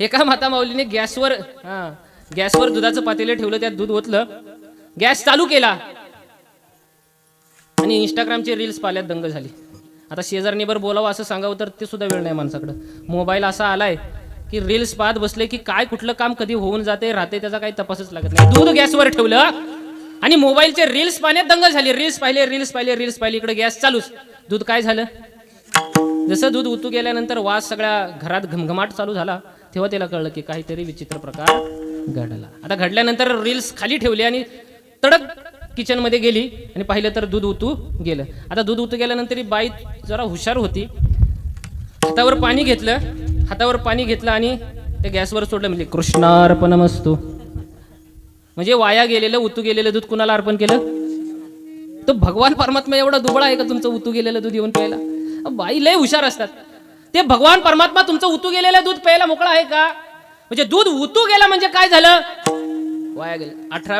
एका माता माऊलीने गॅसवर हा गॅसवर दुधाचं पातेलं ठेवलं त्यात दूध ओतलं. गॅस चालू केला. आणि इंस्टाग्रामचे रील्स पाल्यात दंग झाली. आता शेजारने बरं बोलावं असं सांगावं तर ते सुद्धा वेळ नाही माणसाकडं. मोबाईल असा आलाय की रील्स पाहत बसले की काय कुठलं काम कधी होऊन जाते राहते त्याचा काही तपासच लागत नाही. दूध गॅसवर ठेवलं आणि मोबाईलचे रील्स पाहण्यात दंग झाली. रील्स पाहिले रील्स पाहिले रील्स पाहिले. इकडे गॅस चालूच. दूध काय झालं? जसं दूध उतू गेल्यानंतर वास सगळ्या घरात घमघमाट चालू झाला तेव्हा त्याला कळलं की काहीतरी विचित्र प्रकार घडला. आता घडल्यानंतर रील्स खाली ठेवली आणि तडक किचनमध्ये गेली आणि पाहिलं तर दूध उतू गेलं. आता दूध उतू गेल्यानंतर बाई जरा हुशार होती. हातावर पाणी घेतलं हातावर पाणी घेतलं आणि ते गॅसवर सोडलं. म्हणजे कृष्णार्पणमस्तू म्हणजे वाया गेलेलं उतू गेलेलं दूध कुणाला अर्पण केलं? तो भगवान परमात्मा एवढा दुबळा आहे का तुमचं उतू गेलेलं दूध येऊन प्यायला? बाई लय हुशार असतात. ते भगवान परमात्मा तुमचं उतू गेलेलं दूध प्यायला मोकळा आहे का? म्हणजे दूध उतू गेला म्हणजे काय झालं? वाया गेलं. अठरा